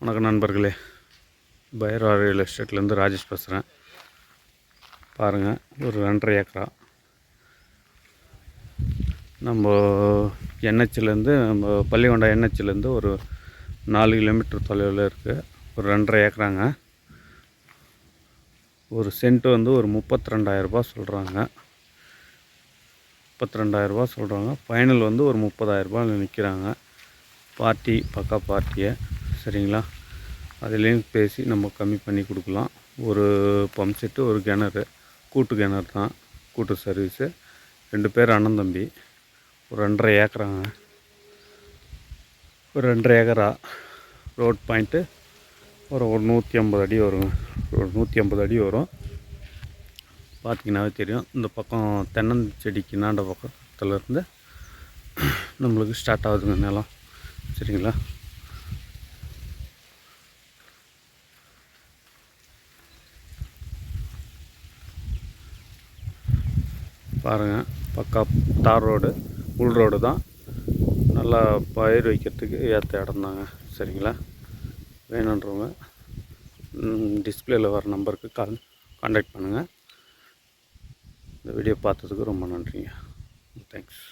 வணக்கம் நண்பர்களே. பைரவா ரியல் எஸ்டேட்லேருந்து ராஜேஷ் பேசுகிறேன் பாருங்கள் ஒரு ரெண்டரை ஏக்கரா. நம்ம என்ஹெச்சிலேருந்து நம்ம பள்ளிகொண்டா என்ஹெச்லேருந்து ஒரு நாலு கிலோமீட்டர் தொலைவில் இருக்குது ஒரு ரெண்டரை ஏக்கராங்க. ஒரு சென்ட் வந்து ஒரு முப்பத்தி ரெண்டாயிரரூபா சொல்கிறாங்க முப்பத்தி ரெண்டாயிரரூபா சொல்கிறாங்க ஃபைனல் வந்து ஒரு முப்பதாயிரரூபாயில் நிற்கிறாங்க பார்ட்டி பக்கா பார்ட்டியை. சரிங்களா? அதுலேயும் பேசி நம்ம கம்மி பண்ணி கொடுக்கலாம். ஒரு பம்ப் செட்டு ஒரு கிணறு கூட்டு கிணறு தான் கூட்டு சர்வீஸு ரெண்டு பேர் அண்ணன் தம்பி ஒரு ரெண்டரை ஏக்கராங்க. ஒரு ரெண்டரை ஏக்கரா ரோட் பாயிண்ட்டு ஒரு ஒரு நூற்றி ஐம்பது அடி வருங்க. ஒரு நூற்றி ஐம்பது அடி வரும். பார்த்தீங்கன்னாவே தெரியும். இந்த பக்கம் தென்னஞ்செடிக்கு நாண்ட பக்கத்துலேருந்து நம்மளுக்கு ஸ்டார்ட் ஆகுதுங்க நிலம். சரிங்களா? பாருங்கள் பக்கா தார் ரோடு உள் ரோடு தான். நல்லா பயிர் வைக்கிறதுக்கு ஏற்ற இடம் தாங்க சரிங்களா? வேணுன்றவங்க டிஸ்பிளேல வர நம்பருக்கு கால் காண்டாக்ட் பண்ணுங்கள் இந்த வீடியோ பார்த்ததுக்கு ரொம்ப நன்றிங்க. தேங்க்ஸ்